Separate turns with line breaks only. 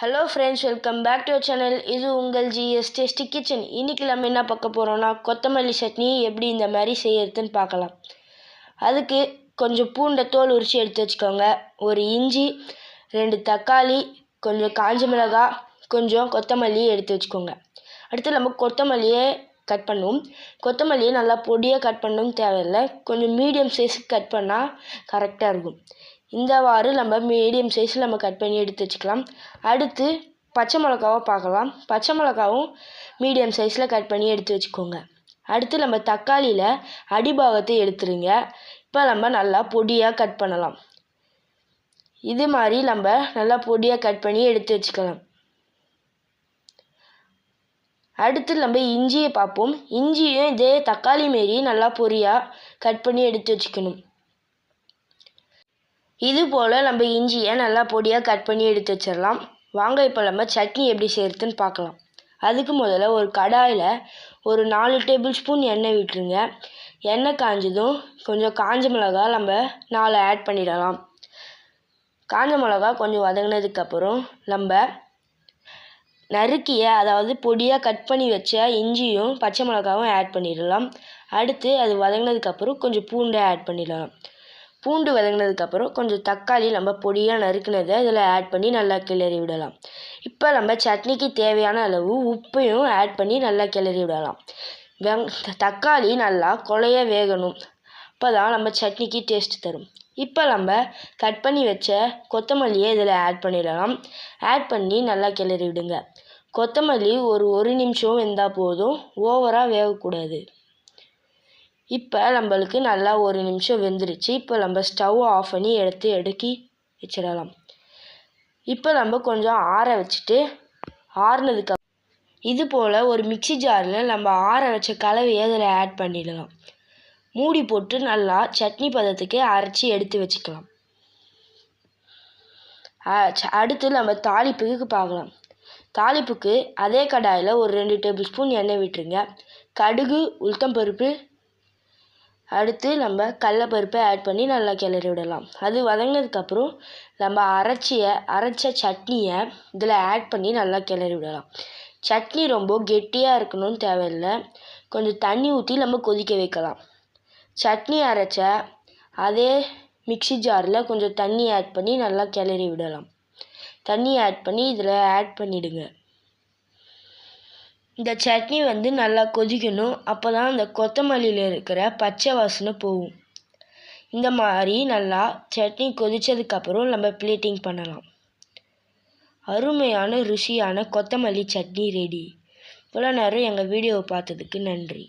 Hello friends welcome back to channel இது உங்கள் GS tasty kitchen இன்றைக்கி நம்ம என்ன பார்க்க போகிறோம்னா கொத்தமல்லி சட்னி எப்படி இந்த மாதிரி செய்யறதுன்னு பார்க்கலாம். அதுக்கு கொஞ்சம் பூண்டை தோல் உரித்து எடுத்து வச்சுக்கோங்க. ஒரு இஞ்சி ரெண்டு தக்காளி கொஞ்சம் காஞ்ச மிளகாய் கொஞ்சம் கொத்தமல்லி எடுத்து வச்சுக்கோங்க. அடுத்து நம்ம கொத்தமல்லியை கட் பண்ணுவோம். கொத்தமல்லியை நல்லா பொடியாக கட் பண்ணணும்னு தேவையில்லை. கொஞ்சம் மீடியம் சைஸுக்கு கட் பண்ணால் கரெக்டாக இருக்கும். இந்தவாறு நம்ம மீடியம் சைஸில் நம்ம கட் பண்ணி எடுத்து வச்சுக்கலாம். அடுத்து பச்சை மிளகாவை பார்க்கலாம். பச்சை மிளகாவும் மீடியம் சைஸில் கட் பண்ணி எடுத்து வச்சுக்கோங்க. அடுத்து நம்ம தக்காளியில் அடிபாகத்தை எடுத்துருங்க. இப்போ நம்ம நல்லா பொடியாக கட் பண்ணலாம். இது மாதிரி நம்ம நல்லா பொடியாக கட் பண்ணி எடுத்து வச்சுக்கலாம். அடுத்து நம்ம இஞ்சியை பார்ப்போம். இஞ்சியும் இதே தக்காளி மாரி நல்லா பொரியாக கட் பண்ணி எடுத்து வச்சுக்கணும். இது போல் நம்ம இஞ்சியை நல்லா பொடியாக கட் பண்ணி எடுத்து வச்சிடலாம். வாங்க இப்போ நம்ம சட்னி எப்படி செய்கிறதுன்னு பார்க்கலாம். அதுக்கு முதல்ல ஒரு கடாயில் ஒரு நாலு டேபிள் ஸ்பூன் எண்ணெய் விட்டுருங்க. எண்ணெய் காஞ்சதும் கொஞ்சம் காஞ்ச மிளகா நம்ம நாலு ஆட் பண்ணிடலாம். காஞ்ச மிளகா கொஞ்சம் வதங்கினதுக்கப்புறம் நம்ம நறுக்கிய அதாவது பொடியாக கட் பண்ணி வச்ச இஞ்சியும் பச்சை மிளகாவும் ஆட் பண்ணிடலாம். அடுத்து அது வதங்கினதுக்கப்புறம் கொஞ்சம் பூண்டை ஆட் பண்ணிடலாம். பூண்டு வதங்கினதுக்கப்புறம் கொஞ்சம் தக்காளி நம்ம பொடியாக நறுக்கினதை இதில் ஆட் பண்ணி நல்லா கிளறி விடலாம். இப்போ நம்ம சட்னிக்கு தேவையான அளவு உப்பையும் ஆட் பண்ணி நல்லா கிளறி விடலாம். வெங் தக்காளி நல்லா கொலைய வேகணும். அப்போ தான் நம்ம சட்னிக்கு டேஸ்ட் தரும். இப்போ நம்ம கட் பண்ணி வச்ச கொத்தமல்லியை இதில் ஆட் பண்ணிடலாம். ஆட் பண்ணி நல்லா கிளறி விடுங்க. கொத்தமல்லி ஒரு ஒரு நிமிஷம் வெந்தால் போதும். ஓவராக வேகக்கூடாது. இப்போ நம்மளுக்கு நல்லா ஒரு நிமிஷம் வெந்துருச்சு. இப்போ நம்ம ஸ்டவ் ஆஃப் பண்ணி எடுத்து எடுக்கி வச்சிடலாம். இப்போ நம்ம கொஞ்சம் ஆற வச்சுட்டு ஆறுனதுக்கு இது போல் ஒரு மிக்சி ஜாரில் நம்ம ஆற வச்ச கலவையை அதில் ஆட் பண்ணிடலாம். மூடி போட்டு நல்லா சட்னி பதத்துக்கு அரைச்சி எடுத்து வச்சுக்கலாம். அடுத்து நம்ம தாளிப்புக்கு பார்க்கலாம். தாளிப்புக்கு அதே கடாயில் ஒரு ரெண்டு டேபிள் ஸ்பூன் எண்ணெய் விட்டுருங்க. கடுகு உளுத்தம்பருப்பு அடுத்து நம்ம கடலப்பருப்பை ஆட் பண்ணி நல்லா கிளறி விடலாம். அது வதங்கினதுக்கப்புறம் நம்ம அரைச்சிய அரைச்ச சட்னியை இதில் ஆட் பண்ணி நல்லா கிளறி விடலாம். சட்னி ரொம்ப கெட்டியாக இருக்கணும்னு தேவையில்லை. கொஞ்சம் தண்ணி ஊற்றி நம்ம கொதிக்க வைக்கலாம். சட்னி அரைச்ச அதே மிக்சி ஜாரில் கொஞ்சம் தண்ணி ஆட் பண்ணி நல்லா கிளறி விடலாம். தண்ணி ஆட் பண்ணி இதில் ஆட் பண்ணிவிடுங்க இந்த சட்னி வந்து நல்லா கொதிக்கணும். அப்போ தான் அந்த கொத்தமல்லியில் இருக்கிற பச்சை வாசனை போகும். இந்த மாதிரி நல்லா சட்னி கொதித்ததுக்கப்புறம் நம்ம பிளேட்டிங் பண்ணலாம். அருமையான ருசியான கொத்தமல்லி சட்னி ரெடி இவ்வளோ நேரம் எங்கள் வீடியோவை பார்த்ததுக்கு நன்றி.